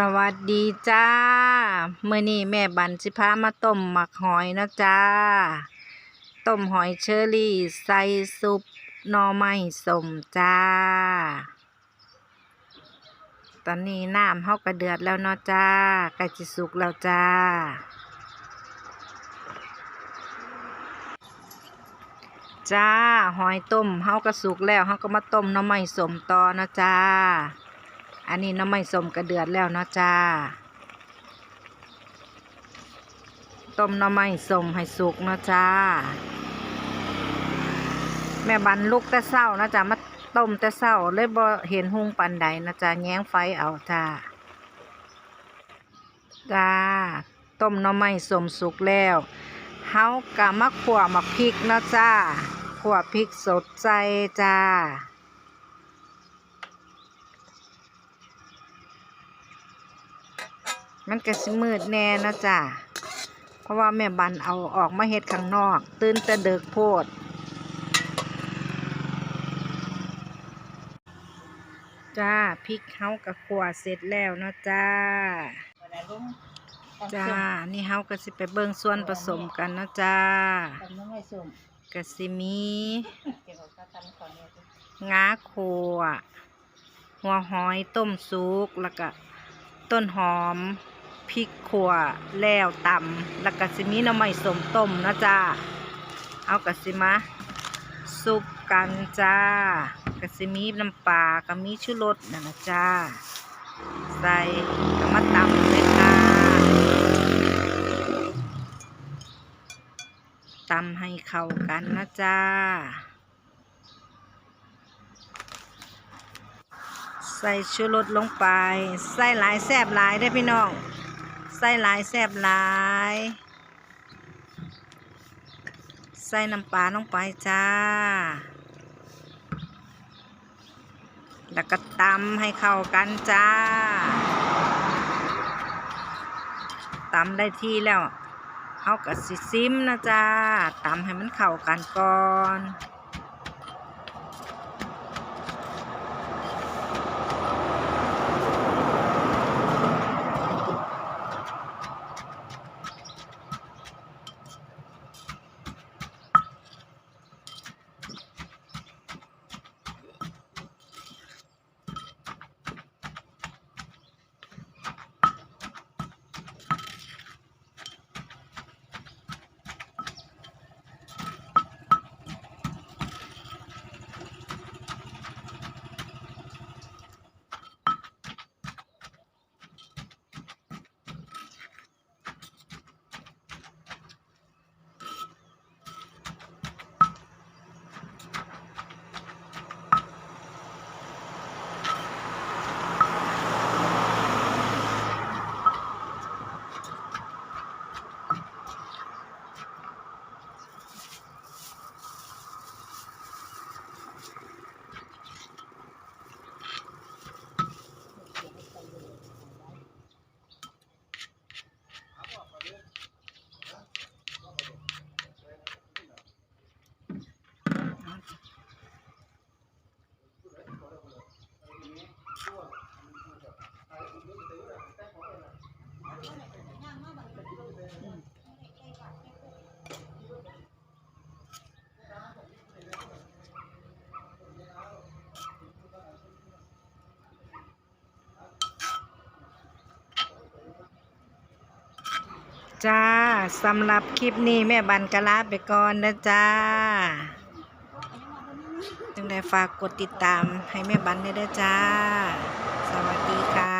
สวัสดีจ้าเมื่อนี้แม่บันสิพามาต้มหมักหอยนะจ้า ต้มหอยเชอรี่ใส่ซุปหน่อไม้สมจ้า ตอนนี้น้ำเฮากระเดือดแล้วเนาะจ้าใกล้จะสุกแล้วจ้า จ้าหอยต้มเฮากระสุกแล้วเฮาก็มาต้มหน่อไม้สมต่อนะจ้า อันนี้น้ำไม่ส้มกระเดือดแล้วเนาะจ้า ต้มน้ำไม่ส้มให้สุกเนาะจ้า แม่บันลุกแต่เศร้านะจ้ามาต้มแต่เศร้าเลยบ่เห็นหุงปันใดนะจ้าแย้งไฟเอาจ้า จ้า ต้มน้ำไม่ส้มสุกแล้วเฮากะมาขั่วหมักพริกเนาะจ้าขั่วพริกสดใจจ้า มันก็สิมืดแน่นะจ้ะเพราะว่าแม่บันเอาออกมาเฮ็ดข้างนอก ตื่นแต่เดึกโพดจ้าพริกเฮากระขวเสร็จแล้วเนาะจ้าจ้า นี่เฮาก็สิไปเบิ่งส่วนผสมกันเนาะจ้าทำน้ำไม่ส้มก็สิมีงาขั่วหัวหอยต้มสุกแล้วก็ต้นหอม พริกขั่วแล้วตำแล้วก็สิมีน้ำไม่สมต้มนะจ้าเอากระสิมาซุปกันจ้ากระสิมีน้ำปลาก็มีชูรสนั่นะจ้า ใส่ก็มาตำเลยค่ะตำให้เข้ากันนะจ้า ใส่ชูรสลงไป ใส่หลายแซบหลายได้พี่น้อง ใส่ลายแซบลายใส่น้ำปลาลงไปจ้า แล้วก็ตำให้เข้ากันจ้าตำได้ที่แล้วเอากระสิซิมนะจ้าตำให้มันเข้ากันก่อน จ้าสำหรับคลิปนี้แม่บันกะลาไปก่อนนะจ้าจึงได้ฝากกดติดตามให้แม่บันได้ด้วยจ้า สวัสดีค่ะ